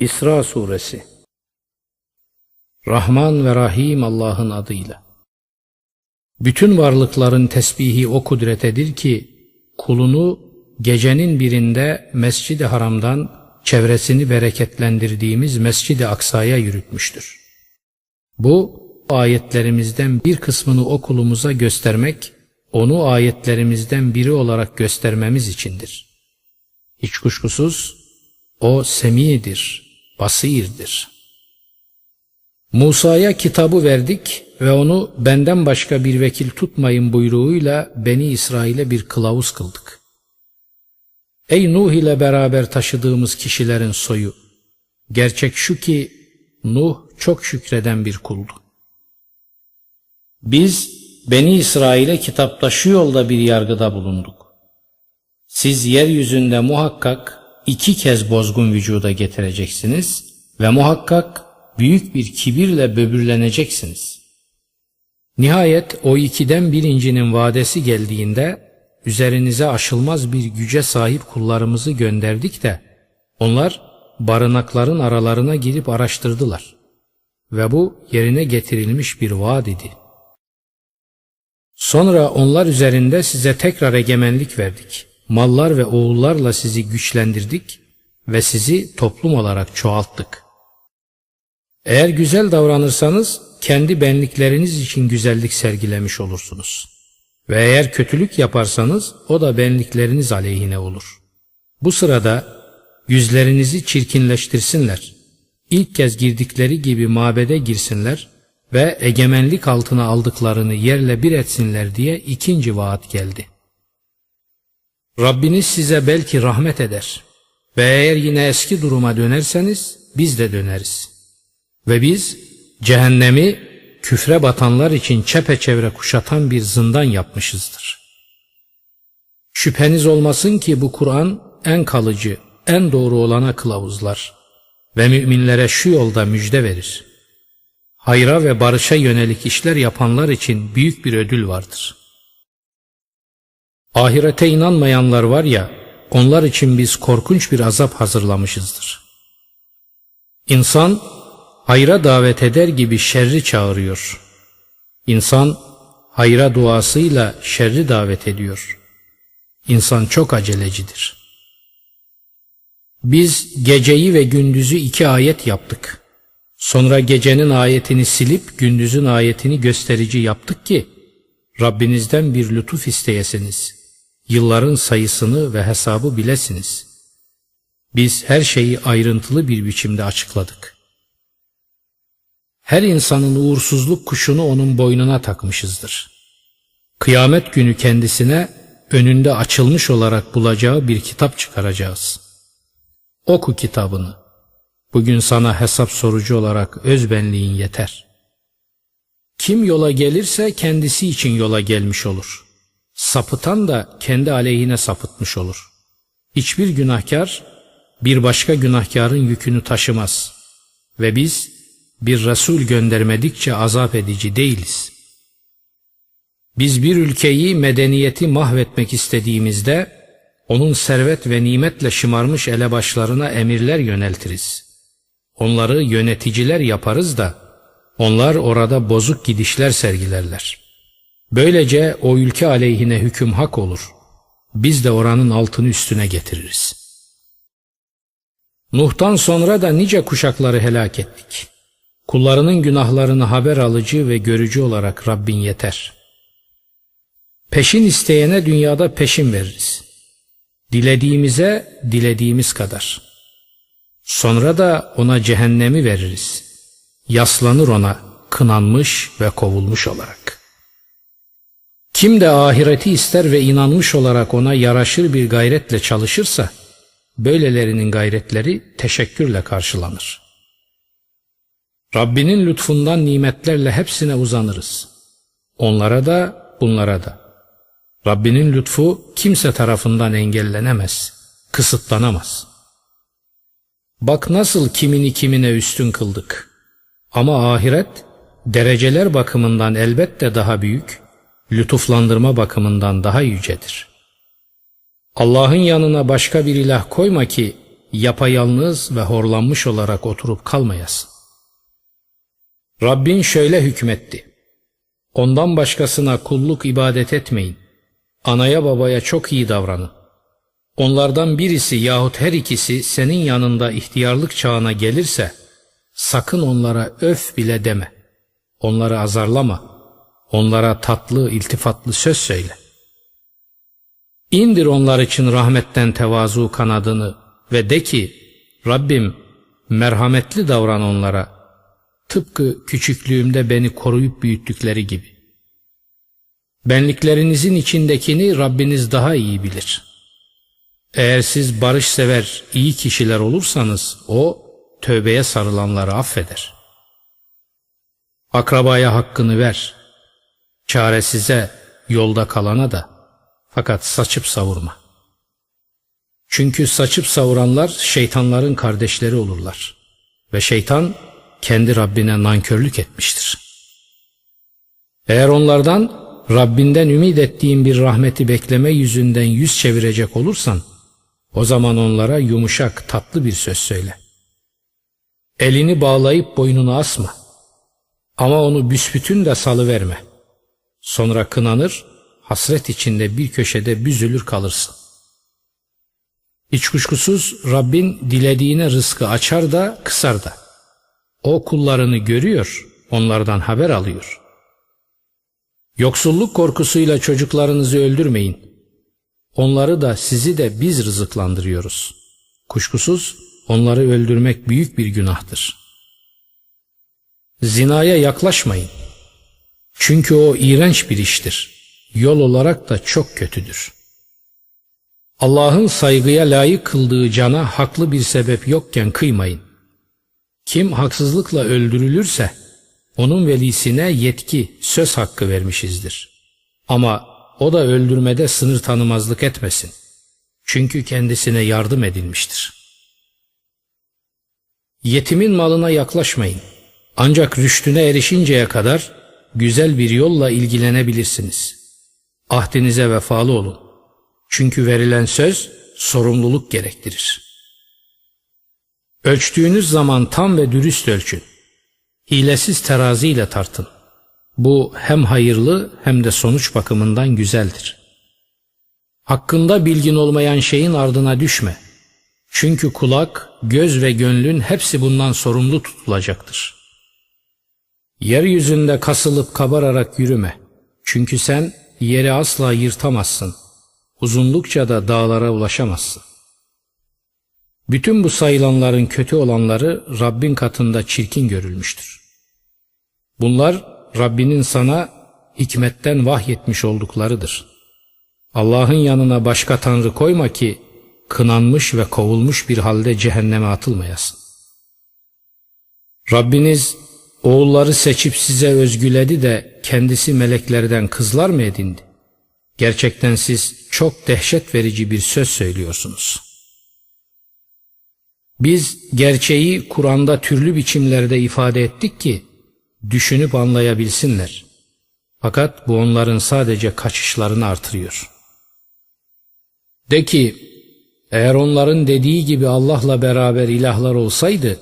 İsra Suresi Rahman ve Rahim Allah'ın adıyla. Bütün varlıkların tesbihi o kudretedir ki kulunu gecenin birinde Mescid-i Haram'dan çevresini bereketlendirdiğimiz Mescid-i Aksa'ya yürütmüştür. Bu ayetlerimizden bir kısmını o kulumuza göstermek, onu ayetlerimizden biri olarak göstermemiz içindir. Hiç kuşkusuz o semidir, basirdir. Musa'ya kitabı verdik ve onu benden başka bir vekil tutmayın buyruğuyla Beni İsrail'e bir kılavuz kıldık. Ey Nuh ile beraber taşıdığımız kişilerin soyu! Gerçek şu ki Nuh çok şükreden bir kuldu. Biz Beni İsrail'e kitapta şu yolda bir yargıda bulunduk. Siz yeryüzünde muhakkak iki kez bozgun vücuda getireceksiniz ve muhakkak büyük bir kibirle böbürleneceksiniz. Nihayet o ikiden birincinin vadesi geldiğinde üzerinize aşılmaz bir güce sahip kullarımızı gönderdik de onlar barınakların aralarına girip araştırdılar. Ve bu yerine getirilmiş bir vaat idi. Sonra onlar üzerinde size tekrar egemenlik verdik. Mallar ve oğullarla sizi güçlendirdik ve sizi toplum olarak çoğalttık. Eğer güzel davranırsanız kendi benlikleriniz için güzellik sergilemiş olursunuz. Ve eğer kötülük yaparsanız o da benlikleriniz aleyhine olur. Bu sırada yüzlerinizi çirkinleştirsinler. İlk kez girdikleri gibi mabede girsinler ve egemenlik altına aldıklarını yerle bir etsinler diye ikinci vaat geldi. Rabbiniz size belki rahmet eder ve eğer yine eski duruma dönerseniz biz de döneriz. Ve biz cehennemi küfre batanlar için çepeçevre kuşatan bir zindan yapmışızdır. Şüpheniz olmasın ki bu Kur'an en kalıcı, en doğru olana kılavuzlar ve müminlere şu yolda müjde verir. Hayra ve barışa yönelik işler yapanlar için büyük bir ödül vardır. Ahirete inanmayanlar var ya, onlar için biz korkunç bir azap hazırlamışızdır. İnsan hayra davet eder gibi şerri çağırıyor. İnsan hayra duasıyla şerri davet ediyor. İnsan çok acelecidir. Biz geceyi ve gündüzü iki ayet yaptık. Sonra gecenin ayetini silip gündüzün ayetini gösterici yaptık ki Rabbinizden bir lütuf isteyesiniz. Yılların sayısını ve hesabı bilesiniz. Biz her şeyi ayrıntılı bir biçimde açıkladık. Her insanın uğursuzluk kuşunu onun boynuna takmışızdır. Kıyamet günü kendisine önünde açılmış olarak bulacağı bir kitap çıkaracağız. Oku kitabını. Bugün sana hesap sorucu olarak özbenliğin yeter. Kim yola gelirse kendisi için yola gelmiş olur. Sapıtan da kendi aleyhine sapıtmış olur. Hiçbir günahkar bir başka günahkarın yükünü taşımaz. Ve biz bir Resul göndermedikçe azap edici değiliz. Biz bir ülkeyi medeniyeti mahvetmek istediğimizde onun servet ve nimetle şımarmış elebaşlarına emirler yöneltiriz. Onları yöneticiler yaparız da onlar orada bozuk gidişler sergilerler. Böylece o ülke aleyhine hüküm hak olur. Biz de oranın altını üstüne getiririz. Nuh'tan sonra da nice kuşakları helak ettik. Kullarının günahlarını haber alıcı ve görücü olarak Rabbin yeter. Peşin isteyene dünyada peşin veririz. Dilediğimize dilediğimiz kadar. Sonra da ona cehennemi veririz. Yaslanır ona kınanmış ve kovulmuş olarak. Kim de ahireti ister ve inanmış olarak ona yaraşır bir gayretle çalışırsa, böylelerinin gayretleri teşekkürle karşılanır. Rabbinin lütfundan nimetlerle hepsine uzanırız. Onlara da bunlara da. Rabbinin lütfu kimse tarafından engellenemez, kısıtlanamaz. Bak nasıl kimini kimine üstün kıldık. Ama ahiret dereceler bakımından elbette daha büyük, lütuflandırma bakımından daha yücedir. Allah'ın yanına başka bir ilah koyma ki yapayalnız ve horlanmış olarak oturup kalmayasın. Rabbin şöyle hükmetti. Ondan başkasına kulluk ibadet etmeyin. Anaya babaya çok iyi davranın. Onlardan birisi yahut her ikisi senin yanında ihtiyarlık çağına gelirse sakın onlara öf bile deme. Onları azarlama. Onlara tatlı, iltifatlı söz söyle. İndir onlar için rahmetten tevazu kanadını ve de ki Rabbim merhametli davran onlara. Tıpkı küçüklüğümde beni koruyup büyüttükleri gibi. Benliklerinizin içindekini Rabbiniz daha iyi bilir. Eğer siz barış sever, iyi kişiler olursanız o tövbeye sarılanları affeder. Akrabaya hakkını ver. Çaresize, yolda kalana da fakat saçıp savurma. Çünkü saçıp savuranlar şeytanların kardeşleri olurlar. Ve şeytan kendi Rabbine nankörlük etmiştir. Eğer onlardan Rabbinden ümit ettiğin bir rahmeti bekleme yüzünden yüz çevirecek olursan, o zaman onlara yumuşak, tatlı bir söz söyle. Elini bağlayıp boynunu asma. Ama onu büsbütün de salıverme. Sonra kınanır, hasret içinde bir köşede büzülür kalırsın. Hiç kuşkusuz Rabbin dilediğine rızkı açar da kısar da. O kullarını görüyor, onlardan haber alıyor. Yoksulluk korkusuyla çocuklarınızı öldürmeyin. Onları da sizi de biz rızıklandırıyoruz. Kuşkusuz onları öldürmek büyük bir günahtır. Zinaya yaklaşmayın. Çünkü o iğrenç bir iştir. Yol olarak da çok kötüdür. Allah'ın saygıya layık kıldığı cana haklı bir sebep yokken kıymayın. Kim haksızlıkla öldürülürse onun velisine yetki, söz hakkı vermişizdir. Ama o da öldürmede sınır tanımazlık etmesin. Çünkü kendisine yardım edilmiştir. Yetimin malına yaklaşmayın. Ancak rüştüne erişinceye kadar güzel bir yolla ilgilenebilirsiniz. Ahdinize vefalı olun. Çünkü verilen söz sorumluluk gerektirir. Ölçtüğünüz zaman tam ve dürüst ölçün. Hilesiz teraziyle tartın. Bu hem hayırlı hem de sonuç bakımından güzeldir. Hakkında bilgin olmayan şeyin ardına düşme. Çünkü kulak, göz ve gönlün hepsi bundan sorumlu tutulacaktır. Yeryüzünde kasılıp kabararak yürüme. Çünkü sen yeri asla yırtamazsın. Uzunlukça da dağlara ulaşamazsın. Bütün bu sayılanların kötü olanları Rabbin katında çirkin görülmüştür. Bunlar Rabbinin sana hikmetten vahyetmiş olduklarıdır. Allah'ın yanına başka tanrı koyma ki kınanmış ve kovulmuş bir halde cehenneme atılmayasın. Rabbiniz oğulları seçip size özgüledi de kendisi meleklerden kızlar mı edindi? Gerçekten siz çok dehşet verici bir söz söylüyorsunuz. Biz gerçeği Kur'an'da türlü biçimlerde ifade ettik ki düşünüp anlayabilsinler. Fakat bu onların sadece kaçışlarını artırıyor. De ki, eğer onların dediği gibi Allah'la beraber ilahlar olsaydı,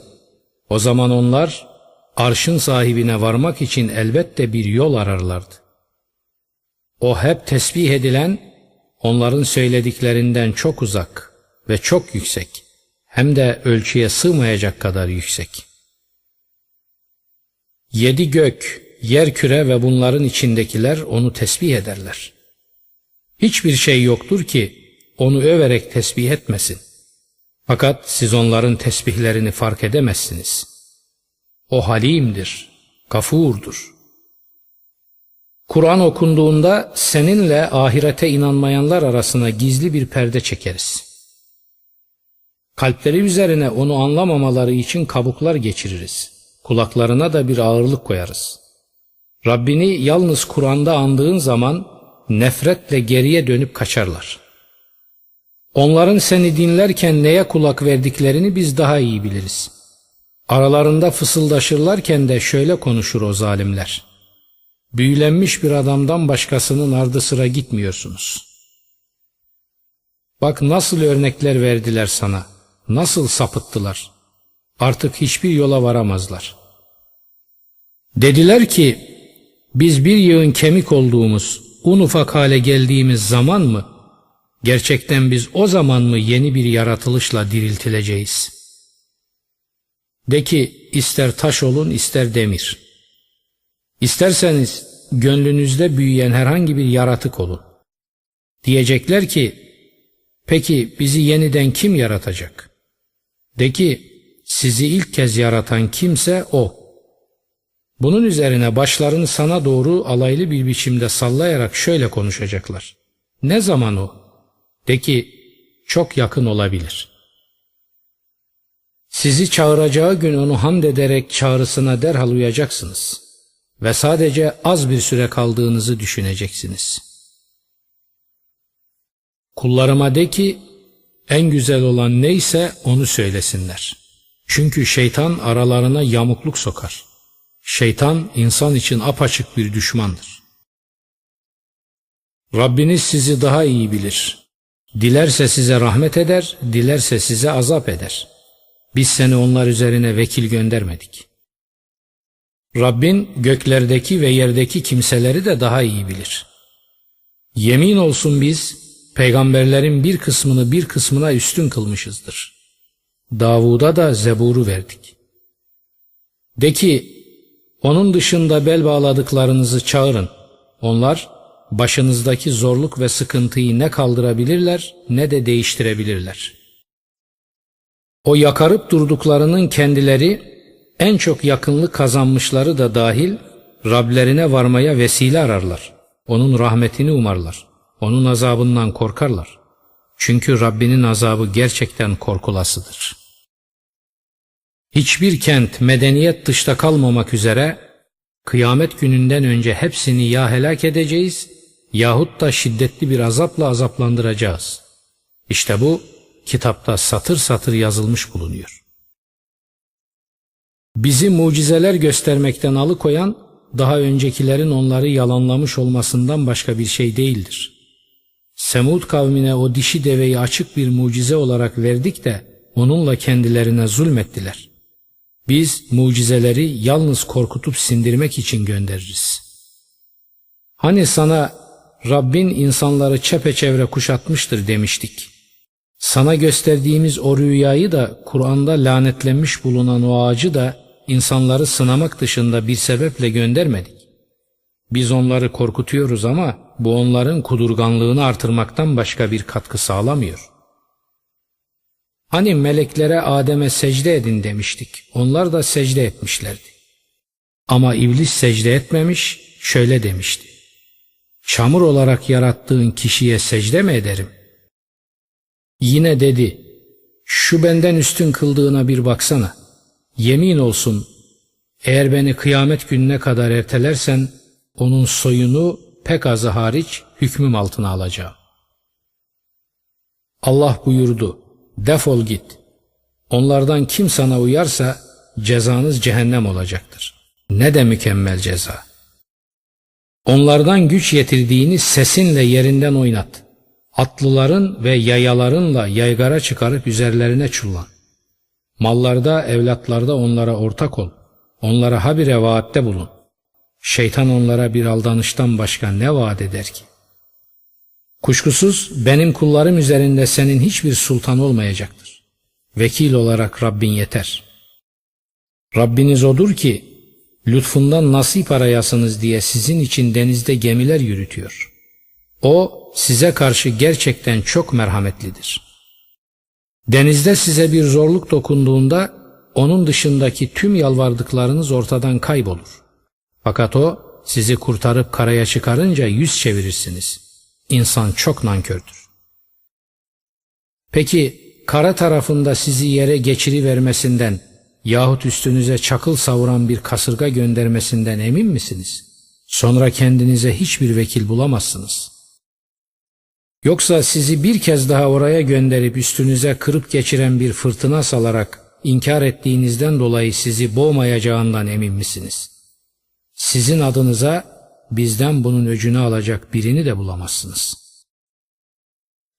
o zaman onlar arşın sahibine varmak için elbette bir yol ararlardı. O hep tesbih edilen, onların söylediklerinden çok uzak ve çok yüksek, hem de ölçüye sığmayacak kadar yüksek.'' Yedi gök, yer küre ve bunların içindekiler onu tesbih ederler. Hiçbir şey yoktur ki onu överek tesbih etmesin. Fakat siz onların tesbihlerini fark edemezsiniz. O halimdir, gafurdur. Kur'an okunduğunda seninle ahirete inanmayanlar arasına gizli bir perde çekeriz. Kalpleri üzerine onu anlamamaları için kabuklar geçiririz kulaklarına da bir ağırlık koyarız. Rabbini yalnız Kur'an'da andığın zaman nefretle geriye dönüp kaçarlar. Onların seni dinlerken neye kulak verdiklerini biz daha iyi biliriz. Aralarında fısıldaşırlarken de şöyle konuşur o zalimler. Büyülenmiş bir adamdan başkasının ardı sıra gitmiyorsunuz. Bak nasıl örnekler verdiler sana. Nasıl sapıttılar. Artık hiçbir yola varamazlar. Dediler ki biz bir yığın kemik olduğumuz, un ufak hale geldiğimiz zaman mı, gerçekten biz o zaman mı yeni bir yaratılışla diriltileceğiz? De ki ister taş olun ister demir. İsterseniz gönlünüzde büyüyen herhangi bir yaratık olun. Diyecekler ki peki bizi yeniden kim yaratacak? De ki sizi ilk kez yaratan kimse o. Bunun üzerine başlarını sana doğru alaylı bir biçimde sallayarak şöyle konuşacaklar. Ne zaman o? De ki çok yakın olabilir. Sizi çağıracağı gün onu hamd ederek çağrısına derhal uyacaksınız ve sadece az bir süre kaldığınızı düşüneceksiniz. Kullarıma de ki en güzel olan neyse onu söylesinler. Çünkü şeytan aralarına yamukluk sokar. Şeytan insan için apaçık bir düşmandır. Rabbiniz sizi daha iyi bilir. Dilerse size rahmet eder, dilerse size azap eder. Biz seni onlar üzerine vekil göndermedik. Rabbin göklerdeki ve yerdeki kimseleri de daha iyi bilir. Yemin olsun biz peygamberlerin bir kısmını bir kısmına üstün kılmışızdır. Davud'a da Zebur'u verdik. De ki onun dışında bel bağladıklarınızı çağırın. Onlar başınızdaki zorluk ve sıkıntıyı ne kaldırabilirler ne de değiştirebilirler. O yakarıp durduklarının kendileri en çok yakınlık kazanmışları da dahil Rablerine varmaya vesile ararlar. Onun rahmetini umarlar. Onun azabından korkarlar. Çünkü Rabbinin azabı gerçekten korkulasıdır. Hiçbir kent medeniyet dışta kalmamak üzere kıyamet gününden önce hepsini ya helak edeceğiz yahut da şiddetli bir azapla azaplandıracağız. İşte bu kitapta satır satır yazılmış bulunuyor. Bizi mucizeler göstermekten alıkoyan daha öncekilerin onları yalanlamış olmasından başka bir şey değildir. Semud kavmine o dişi deveyi açık bir mucize olarak verdik de onunla kendilerine zulmettiler. Biz mucizeleri yalnız korkutup sindirmek için göndeririz. Hani sana Rabbin insanları çepeçevre kuşatmıştır demiştik. Sana gösterdiğimiz o rüyayı da Kur'an'da lanetlenmiş bulunan o ağacı da insanları sınamak dışında bir sebeple göndermedik. Biz onları korkutuyoruz ama bu onların kudurganlığını artırmaktan başka bir katkı sağlamıyor. Hani meleklere Adem'e secde edin demiştik. Onlar da secde etmişlerdi. Ama iblis secde etmemiş, şöyle demişti. Çamur olarak yarattığın kişiye secde mi ederim? Yine dedi, şu benden üstün kıldığına bir baksana. Yemin olsun, eğer beni kıyamet gününe kadar ertelersen, onun soyunu pek azı hariç hükmüm altına alacağım. Allah buyurdu, defol git. Onlardan kim sana uyarsa cezanız cehennem olacaktır. Ne de mükemmel ceza. Onlardan güç yetirdiğini sesinle yerinden oynat. Atlıların ve yayalarınla yaygara çıkarıp üzerlerine çullan. Mallarda, evlatlarda onlara ortak ol. Onlara habire vaatte bulun. Şeytan onlara bir aldanıştan başka ne vaat eder ki? Kuşkusuz benim kullarım üzerinde senin hiçbir sultan olmayacaktır. Vekil olarak Rabbin yeter. Rabbiniz odur ki lütfundan nasip arayasınız diye sizin için denizde gemiler yürütüyor. O size karşı gerçekten çok merhametlidir. Denizde size bir zorluk dokunduğunda onun dışındaki tüm yalvardıklarınız ortadan kaybolur. Fakat o sizi kurtarıp karaya çıkarınca yüz çevirirsiniz. İnsan çok nankördür. Peki kara tarafında sizi yere geçiri vermesinden yahut üstünüze çakıl savuran bir kasırga göndermesinden emin misiniz? Sonra kendinize hiçbir vekil bulamazsınız. Yoksa sizi bir kez daha oraya gönderip üstünüze kırıp geçiren bir fırtına salarak inkar ettiğinizden dolayı sizi boğmayacağından emin misiniz? Sizin adınıza bizden bunun öcünü alacak birini de bulamazsınız.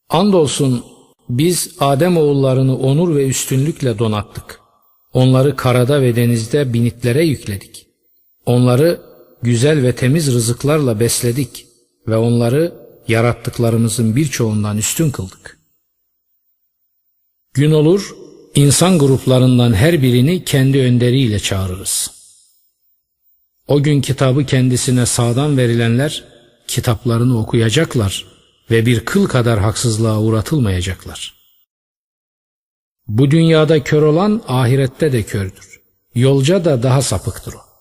Andolsun Biz Adem oğullarını onur ve üstünlükle donattık. Onları karada ve denizde binitlere yükledik. Onları güzel ve temiz rızıklarla besledik ve onları yarattıklarımızın birçoğundan üstün kıldık. Gün olur, insan gruplarından her birini kendi önderiyle çağırırız. O gün kitabı kendisine sağdan verilenler kitaplarını okuyacaklar ve bir kıl kadar haksızlığa uğratılmayacaklar. Bu dünyada kör olan ahirette de kördür. Yolca da daha sapıktır o.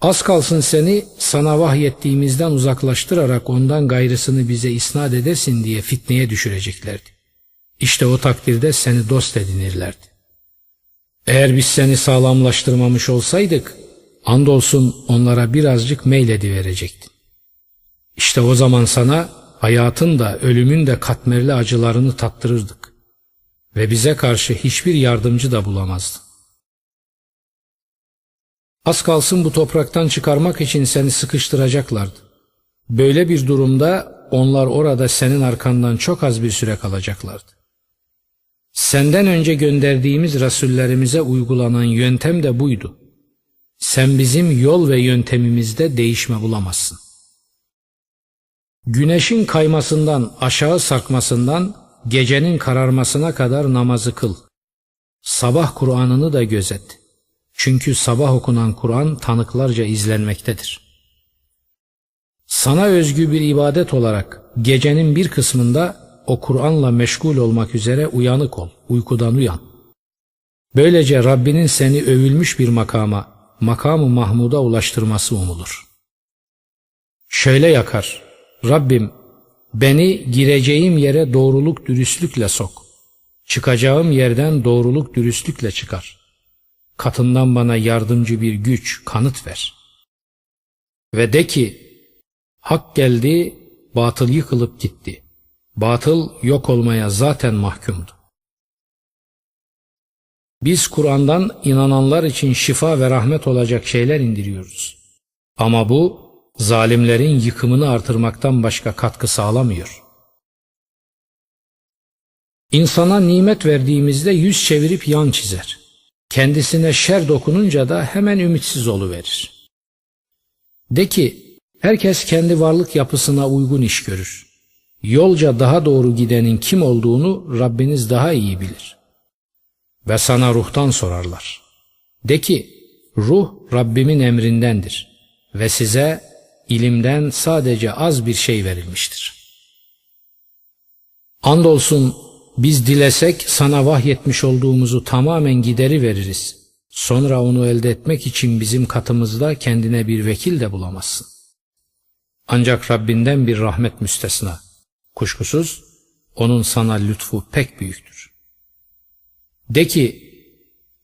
Az kalsın seni sana vahyettiğimizden uzaklaştırarak ondan gayrısını bize isnat edesin diye fitneye düşüreceklerdi. İşte o takdirde seni dost edinirlerdi. Eğer biz seni sağlamlaştırmamış olsaydık, andolsun onlara birazcık meyledi verecektin. İşte o zaman sana hayatın da ölümün de katmerli acılarını tattırırdık. Ve bize karşı hiçbir yardımcı da bulamazdın. Az kalsın bu topraktan çıkarmak için seni sıkıştıracaklardı. Böyle bir durumda onlar orada senin arkandan çok az bir süre kalacaklardı. Senden önce gönderdiğimiz rasullerimize uygulanan yöntem de buydu. Sen bizim yol ve yöntemimizde değişme bulamazsın. Güneşin kaymasından, aşağı sarkmasından, gecenin kararmasına kadar namazı kıl. Sabah Kur'an'ını da gözet. Çünkü sabah okunan Kur'an tanıklarca izlenmektedir. Sana özgü bir ibadet olarak gecenin bir kısmında o Kur'an'la meşgul olmak üzere uyanık ol, uykudan uyan. Böylece Rabbinin seni övülmüş bir makama, makamı Mahmud'a ulaştırması umulur. Şöyle yakar, Rabbim beni gireceğim yere doğruluk dürüstlükle sok. Çıkacağım yerden doğruluk dürüstlükle çıkar. Katından bana yardımcı bir güç, kanıt ver. Ve de ki, hak geldi, batıl yıkılıp gitti. Batıl yok olmaya zaten mahkumdu. Biz Kur'an'dan inananlar için şifa ve rahmet olacak şeyler indiriyoruz. Ama bu zalimlerin yıkımını artırmaktan başka katkı sağlamıyor. İnsana nimet verdiğimizde yüz çevirip yan çizer. Kendisine şer dokununca da hemen ümitsiz oluverir. De ki, herkes kendi varlık yapısına uygun iş görür. Yolca daha doğru gidenin kim olduğunu Rabbiniz daha iyi bilir. Ve sana ruhtan sorarlar. De ki, ruh Rabbimin emrindendir ve size ilimden sadece az bir şey verilmiştir. Andolsun biz dilesek sana vahyetmiş olduğumuzu tamamen gideri veririz. Sonra onu elde etmek için bizim katımızda kendine bir vekil de bulamazsın. Ancak Rabbinden bir rahmet müstesna. Kuşkusuz onun sana lütfu pek büyüktür. De ki,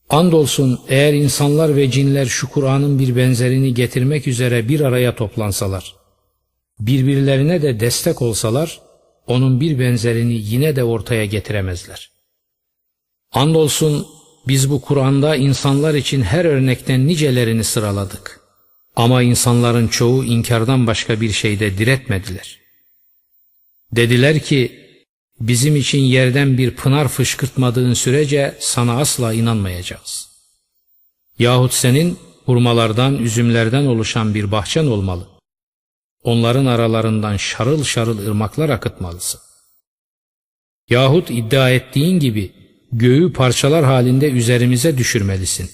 andolsun eğer insanlar ve cinler şu Kur'an'ın bir benzerini getirmek üzere bir araya toplansalar, birbirlerine de destek olsalar, onun bir benzerini yine de ortaya getiremezler. Andolsun biz bu Kur'an'da insanlar için her örnekten nicelerini sıraladık. Ama insanların çoğu inkardan başka bir şeyde diretmediler. Dediler ki, bizim için yerden bir pınar fışkırtmadığın sürece sana asla inanmayacağız. Yahut senin hurmalardan, üzümlerden oluşan bir bahçen olmalı. Onların aralarından şarıl şarıl ırmaklar akıtmalısın. Yahut iddia ettiğin gibi göğü parçalar halinde üzerimize düşürmelisin.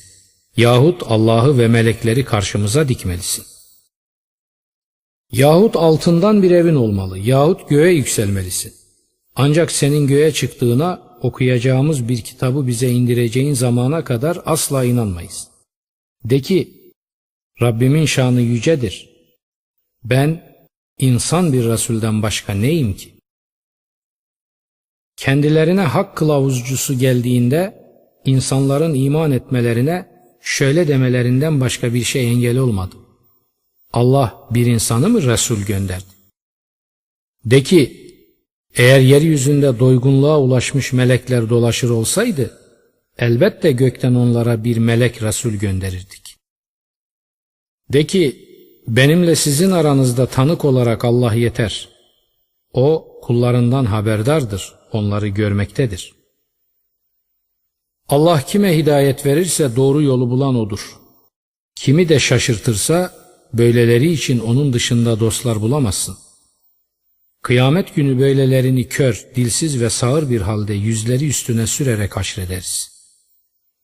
Yahut Allah'ı ve melekleri karşımıza dikmelisin. Yahut altından bir evin olmalı, yahut göğe yükselmelisin. Ancak senin göğe çıktığına okuyacağımız bir kitabı bize indireceğin zamana kadar asla inanmayız. De ki, Rabbimin şanı yücedir. Ben insan bir Resulden başka neyim ki? Kendilerine hak kılavuzcusu geldiğinde insanların iman etmelerine şöyle demelerinden başka bir şey engel olmadı. Allah bir insanı mı Resul gönderdi? De ki eğer yeryüzünde doygunluğa ulaşmış melekler dolaşır olsaydı elbette gökten onlara bir melek Resul gönderirdik. De ki benimle sizin aranızda tanık olarak Allah yeter. O kullarından haberdardır. onları görmektedir. Allah kime hidayet verirse doğru yolu bulan odur. Kimi de şaşırtırsa böyleleri için onun dışında dostlar bulamazsın. Kıyamet günü böylelerini kör, dilsiz ve sağır bir halde yüzleri üstüne sürerek haşrederiz.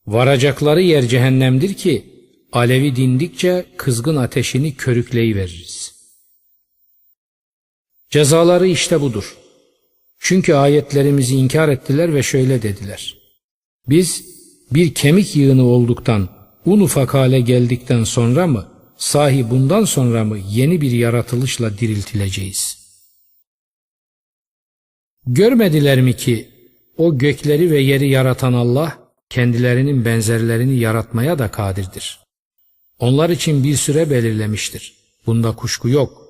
Varacakları yer cehennemdir ki alevi dindikçe kızgın ateşini körükleyiveririz. Cezaları işte budur. Çünkü ayetlerimizi inkar ettiler ve şöyle dediler. Biz bir kemik yığını olduktan, un ufak hale geldikten sonra mı, sahi bundan sonra mı yeni bir yaratılışla diriltileceğiz? Görmediler mi ki o gökleri ve yeri yaratan Allah kendilerinin benzerlerini yaratmaya da kadirdir. Onlar için bir süre belirlemiştir. Bunda kuşku yok.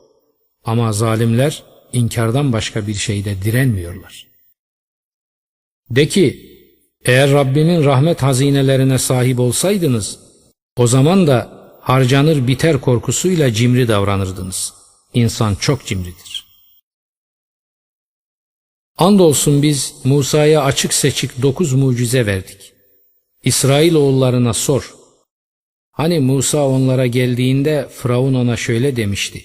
Ama zalimler inkardan başka bir şeyde direnmiyorlar. De ki, eğer Rabbimin rahmet hazinelerine sahip olsaydınız, o zaman da harcanır biter korkusuyla cimri davranırdınız. İnsan çok cimridir. Andolsun biz Musa'ya açık seçik dokuz mucize verdik. İsrail oğullarına sor. Hani Musa onlara geldiğinde Firavun ona şöyle demişti.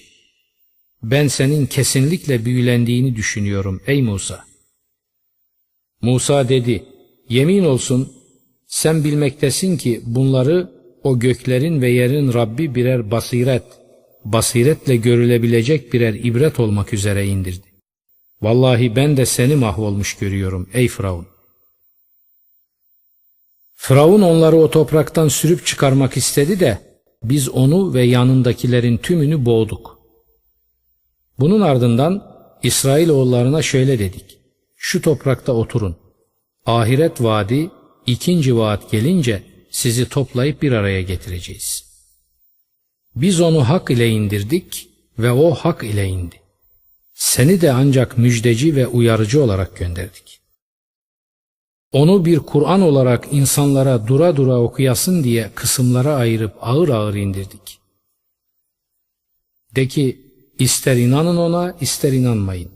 Ben senin kesinlikle büyülendiğini düşünüyorum ey Musa. Musa dedi, yemin olsun sen bilmektesin ki bunları o göklerin ve yerin Rabbi birer basiret, basiretle görülebilecek birer ibret olmak üzere indirdi. Vallahi ben de seni mahvolmuş görüyorum ey Firavun. Firavun onları o topraktan sürüp çıkarmak istedi de biz onu ve yanındakilerin tümünü boğduk. Bunun ardından İsrail oğullarına şöyle dedik. Şu toprakta oturun. Ahiret vaadi ikinci vaat gelince sizi toplayıp bir araya getireceğiz. Biz onu hak ile indirdik ve o hak ile indi. Seni de ancak müjdeci ve uyarıcı olarak gönderdik. Onu bir Kur'an olarak insanlara dura dura okuyasın diye kısımlara ayırıp ağır ağır indirdik. De ki ister inanın ona ister inanmayın.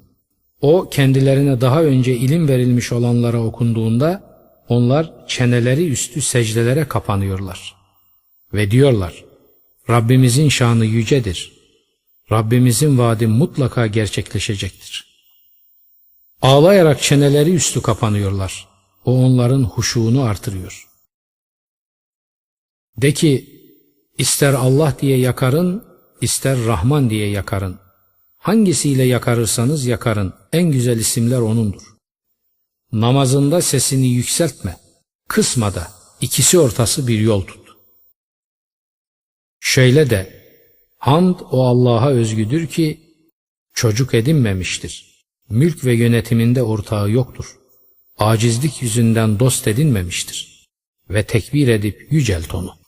O kendilerine daha önce ilim verilmiş olanlara okunduğunda onlar çeneleri üstü secdelere kapanıyorlar. Ve diyorlar Rabbimizin şanı yücedir. Rabbimizin vaadi mutlaka gerçekleşecektir. Ağlayarak çeneleri üstü kapanıyorlar. O onların huşuğunu artırıyor. De ki, ister Allah diye yakarın, ister Rahman diye yakarın. Hangisiyle yakarırsanız yakarın, en güzel isimler O'nundur. Namazında sesini yükseltme, kısma da, ikisi ortası bir yol tut. Şöyle de, hamd o Allah'a özgüdür ki, çocuk edinmemiştir. Mülk ve yönetiminde ortağı yoktur acizlik yüzünden dost edinmemiştir ve tekbir edip yücelt onu.